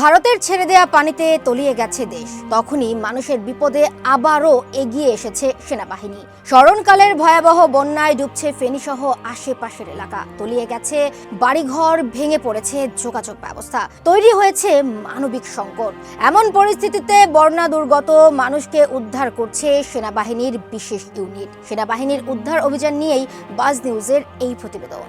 ভারতের ছেড়ে দেয়া পানিতে তলিয়ে গেছে দেশ। তখনই মানুষের বিপদে আবারও এগিয়ে এসেছে সেনাবাহিনী। স্মরণকালের ভয়াবহ বন্যায় ডুবছে ফেনীসহ আশেপাশের এলাকা। তলিয়ে গেছে বাড়িঘর, ভেঙে পড়েছে যোগাযোগ ব্যবস্থা। তৈরি হয়েছে মানবিক সংকট। এমন পরিস্থিতিতে বন্যা দুর্গত মানুষকে উদ্ধার করছে সেনাবাহিনীর বিশেষ ইউনিট। সেনাবাহিনীর উদ্ধার অভিযান নিয়েই বাজ নিউজের এই প্রতিবেদন।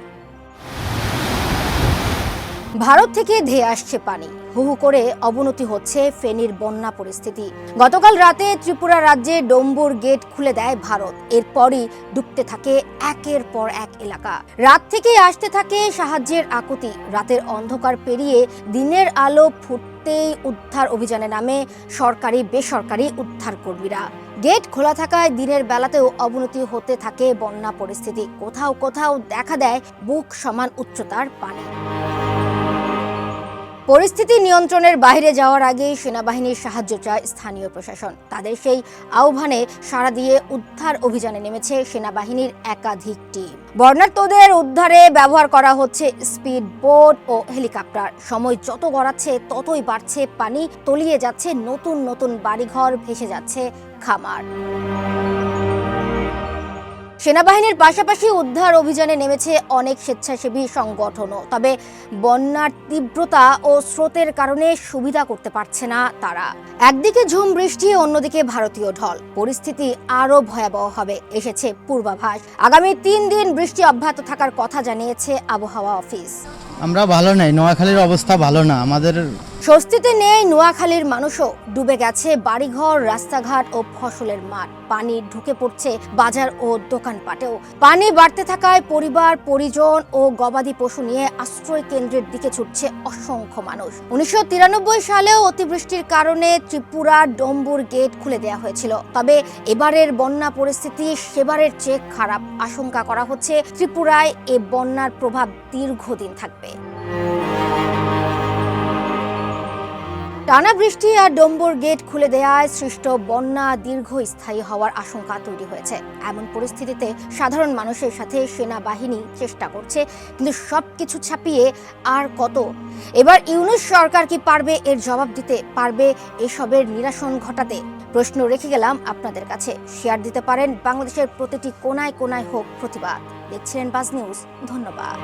ভারত থেকে ধেয়ে আসছে পানি। হু হু করে অবনতি হচ্ছে ফেনীর বন্যা পরিস্থিতি। গতকাল রাতে ত্রিপুরা রাজ্যে ডম্বুর গেট খুলে দেয় ভারত। এরপরই ডুবতে থাকে একের পর এক এলাকা। রাত থেকেই আসতে থাকে সাহায্যের আকুতি। রাতের অন্ধকার পেরিয়ে দিনের আলো ফুটতেই উদ্ধার অভিযানে নামে সরকারি, বেসরকারি উদ্ধার কর্মীরা গেট খোলা থাকায় দিনের বেলাতেও অবনতি হতে থাকে বন্যা পরিস্থিতি। কোথাও কোথাও দেখা দেয় বুক সমান উচ্চতার পানি। পরিস্থিতি নিয়ন্ত্রণের বাইরে যাওয়ার আগেই সেনাবাহিনীর সাহায্য চায় স্থানীয় প্রশাসন। তাদের সেই আহ্বানে সাড়া দিয়ে উদ্ধার অভিযানে নেমেছে সেনাবাহিনীর একাধিক টিম। বর্ণাঢ্যদের উদ্ধারে ব্যবহার করা হচ্ছে স্পিড বোট ও হেলিকপ্টার। সময় যত গড়াচ্ছে, ততই বাড়ছে পানি, তলিয়ে যাচ্ছে নতুন নতুন বাড়িঘর, ভেসে যাচ্ছে খামার। সেনাবাহিনীর পাশাপাশি উদ্ধার অভিযানে নেমেছে অনেক স্বেচ্ছাসেবী সংগঠনও। তবে বন্যার তীব্রতা ও স্রোতের কারণে সুবিধা করতে পারছে না তারা। একদিকে ঝুম বৃষ্টি, অন্যদিকে ভারতীয় ঢল। পরিস্থিতি আরও ভয়াবহ হবে, এসেছে পূর্বাভাস। আগামী তিন দিন বৃষ্টি অব্যাহত থাকার কথা জানিয়েছে আবহাওয়া অফিস। আমরা ভালো নাই, নোয়াখালীর অবস্থা ভালো না। আমাদের স্বস্তিতে নেই নোয়াখালীর মানুষও। ডুবে গেছে বাড়িঘর, রাস্তাঘাট ও ফসলের মাঠ। পানি ঢুকে পড়ছে বাজার ও দোকানপাটেও। পানি বাড়তে থাকায় পরিবার, পরিজন ও গবাদি পশু নিয়ে আশ্রয় কেন্দ্রের দিকে ছুটছে অসংখ্য মানুষ। উনিশশো তিরানব্বই সালেও অতিবৃষ্টির কারণে ত্রিপুরা ডম্বুর গেট খুলে দেওয়া হয়েছিল। তবে এবারের বন্যা পরিস্থিতি সেবারের চেয়ে খারাপ। আশঙ্কা করা হচ্ছে ত্রিপুরায় এ বন্যার প্রভাব দীর্ঘদিন থাকবে। টানা বৃষ্টি আর ডম্বুর গেট খুলে দেওয়ায় সৃষ্ট বন্যা দীর্ঘস্থায়ী হওয়ার আশঙ্কা তৈরি হয়েছে। এমন পরিস্থিতিতে সাধারণ মানুষের সাথে সেনাবাহিনী চেষ্টা করছে, কিন্তু সবকিছু ছাপিয়ে আর কত? এবার ইউনুস সরকার কি পারবে এর জবাব দিতে? পারবে এসবের নিরাসন ঘটাতে? প্রশ্ন রেখে গেলাম আপনাদের কাছে। শেয়ার দিতে পারেন বাংলাদেশের প্রতিটি কোনায় কোনায় হোক প্রতিবাদ। দেখছিলেন বাজ নিউজ। ধন্যবাদ।